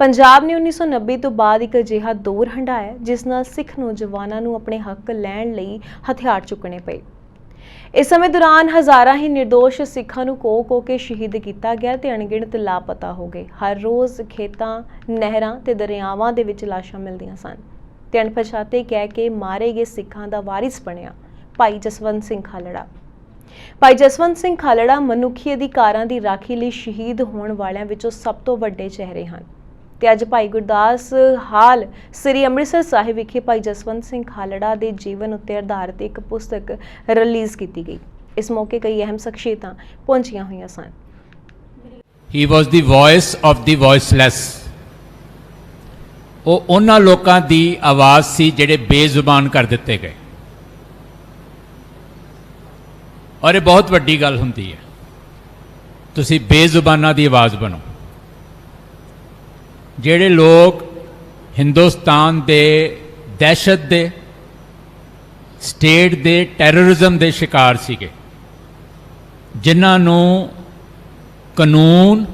ਪੰਜਾਬ ਨੇ 1990 ਤੋਂ ਬਾਅਦ ਇੱਕ ਅਜਿਹਾ ਦੌਰ ਹੰਢਾਇਆ, ਜਿਸ ਨਾਲ ਸਿੱਖ ਨੌਜਵਾਨਾਂ ਨੂੰ ਆਪਣੇ ਹੱਕ ਲੈਣ ਲਈ ਹਥਿਆਰ ਚੁੱਕਣੇ ਪਏ। ਇਸ ਸਮੇਂ ਦੌਰਾਨ ਹਜ਼ਾਰਾਂ ਹੀ નિર્ਦੋਸ਼ ਸਿੱਖਾਂ ਨੂੰ ਕੋ ਕੋ ਕੇ ਸ਼ਹੀਦ ਕੀਤਾ ਗਿਆ ਤੇ ਅਣਗਿਣਤ ਲਾਪਤਾ ਹੋ ਗਏ। ਹਰ ਰੋਜ਼ ਖੇਤਾਂ, ਨਹਿਰਾਂ ਤੇ ਦਰਿਆਵਾਂ ਦੇ ਵਿੱਚ ਲਾਸ਼ਾਂ ਮਿਲਦੀਆਂ ਸਨ ਤੇ ਅਣਪਛਾਤੇ ਕਹਿ ਕੇ ਮਾਰੇ ਗਏ ਸਿੱਖਾਂ ਦਾ ਵਾਰਿਸ ਬਣਿਆ ਭਾਈ ਜਸਵੰਤ ਸਿੰਘ ਖਾਲੜਾ। ਭਾਈ ਜਸਵੰਤ ਸਿੰਘ ਖਾਲੜਾ ਮਨੁੱਖੀ ਅਧਿਕਾਰਾਂ ਦੀ ਰਾਖੀ ਲਈ ਸ਼ਹੀਦ ਹੋਣ ਵਾਲਿਆਂ ਵਿੱਚੋਂ ਸਭ ਤੋਂ ਵੱਡੇ ਚਿਹਰੇ ਹਨ। ਤੇ ਅੱਜ ਭਾਈ ਗੁਰਦਾਸ ਹਾਲ ਸ੍ਰੀ ਅੰਮ੍ਰਿਤਸਰ ਸਾਹਿਬ ਵਿਖੇ ਭਾਈ ਜਸਵੰਤ ਸਿੰਘ ਖਾਲੜਾ ਦੇ ਜੀਵਨ ਉੱਤੇ ਆਧਾਰਿਤ ਇੱਕ ਪੁਸਤਕ ਰਿਲੀਜ਼ ਕੀਤੀ ਗਈ। ਇਸ ਮੌਕੇ ਕਈ ਅਹਿਮ ਸ਼ਖਸੀਅਤਾਂ ਪਹੁੰਚੀਆਂ ਹੋਈਆਂ ਸਨ। ਹੀ ਵਾਸ ਦੀ ਵੌਇਸ ਆਫ ਦੀ ਵੌਇਸਲੈਸ ਉਹ ਉਹਨਾਂ ਲੋਕਾਂ ਦੀ ਆਵਾਜ਼ ਸੀ ਜਿਹੜੇ ਬੇਜ਼ੁਬਾਨ ਕਰ ਦਿੱਤੇ ਗਏ। ਔਰ ਇਹ ਬਹੁਤ ਵੱਡੀ ਗੱਲ ਹੁੰਦੀ ਹੈ। ਤੁਸੀਂ ਬੇਜ਼ੁਬਾਨਾਂ ਦੀ ਆਵਾਜ਼ ਬਣੋ। ਜਿਹੜੇ ਲੋਕ ਹਿੰਦੁਸਤਾਨ ਦੇ ਦਹਿਸ਼ਤ ਦੇ, ਸਟੇਟ ਦੇ ਟੈਰਰਿਜ਼ਮ ਦੇ ਸ਼ਿਕਾਰ ਸੀਗੇ। ਜਿਨ੍ਹਾਂ ਨੂੰ ਕਾਨੂੰਨ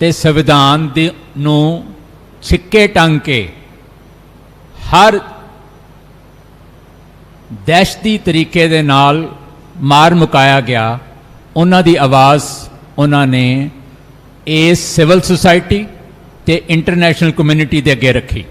ਤੇ ਸੰਵਿਧਾਨ ਦੇ ਨੂੰ ਛਿੱਕੇ ਟੰਗ ਕੇ ਹਰ ਦਹਿਸ਼ਤੀ ਤਰੀਕੇ ਦੇ ਨਾਲ ਮਾਰ ਮੁਕਾਇਆ ਗਿਆ, ਉਹਨਾਂ ਦੀ ਆਵਾਜ਼ ਉਹਨਾਂ ਨੇ ਇਸ ਸਿਵਲ ਸੁਸਾਇਟੀ ਤੇ ਇੰਟਰਨੈਸ਼ਨਲ ਕਮਿਊਨਿਟੀ ਦੇ ਅੱਗੇ ਰੱਖੀ।